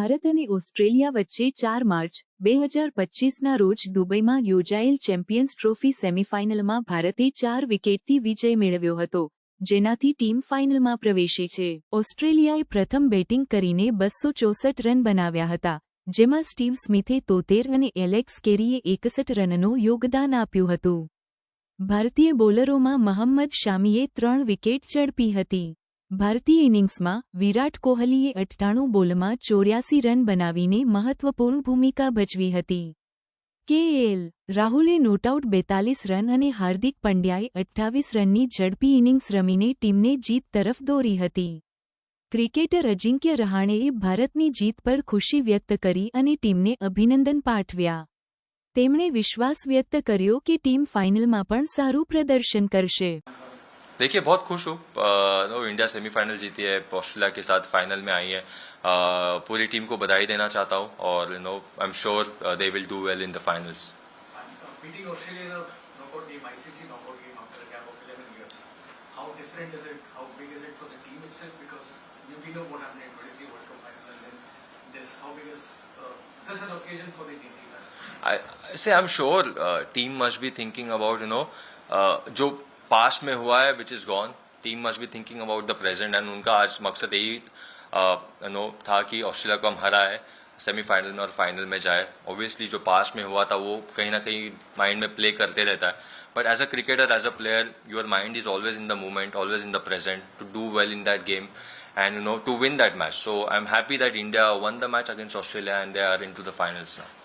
ભારત અને ઓસ્ટ્રેલિયા વચ્ચે ચાર માર્ચ, બે હજાર પચીસના રોજ દુબઈમાં યોજાયેલ ચેમ્પિયન્સ ટ્રોફી સેમીફાઇનલમાં ભારતે ચાર વિકેટથી વિજય મેળવ્યો હતો, જેનાથી ટીમ ફાઇનલમાં પ્રવેશી છે. ઓસ્ટ્રેલિયાએ પ્રથમ બેટિંગ કરીને બસો ચોસઠ રન બનાવ્યા હતા, જેમાં સ્ટીવ સ્મિથે તોતેર અને એલેક્સ કેરીએ એકસઠ રનનું યોગદાન આપ્યું હતું. ભારતીય બોલરોમાં મહમ્મદ શામીએ ત્રણ વિકેટ ઝડપી હતી. ભારતીય ઇનિંગ્સમાં વિરાટ કોહલીએ અઠ્ઠાણું બોલમાં ચોર્યાસી રન બનાવીને મહત્વપૂર્ણ ભૂમિકા ભજવી હતી. કેએલ, રાહુલે નોટઆઉટ બેતાલીસ રન અને હાર્દિક પંડ્યાએ અઠ્ઠાવીસ રનની ઝડપી ઇનિંગ્સ રમીને ટીમને જીત તરફ દોરી હતી. ક્રિકેટર અજિંક્ય રહાણેએ ભારતની જીત પર ખુશી વ્યક્ત કરી અને ટીમને અભિનંદન પાઠવ્યા. તેમણે વિશ્વાસ વ્યક્ત કર્યો કે ટીમ ફાઇનલમાં પણ સારું પ્રદર્શન કરશે. देखिए बहुत खुश हूँ। इंडिया सेमीफाइनल जीती है ऑस्ट्रेलिया के साथ फाइनल में आई है। पूरी टीम को बधाई देना चाहता हूँ और you know I am sure they will do well in the finals I am sure team must भी थिंकिंग अबाउट यू नो जो पास्ट में हुआ है which is gone team must be thinking about the present and उनका आज मकसद यही no, था कि ऑस्ट्रेलिया को हम हराए सेमीफाइनल में और फाइनल में जाए. ऑब्वियसली जो पास्ट में हुआ था, वो कहीं ना कहीं माइंड में प्ले करते रहता है. But as a cricketer as a player your mind is always in the movement always in the present to do well in that game and, you know, to win that match. So, i'm happy that india won the match against australia, and they are into the finals now.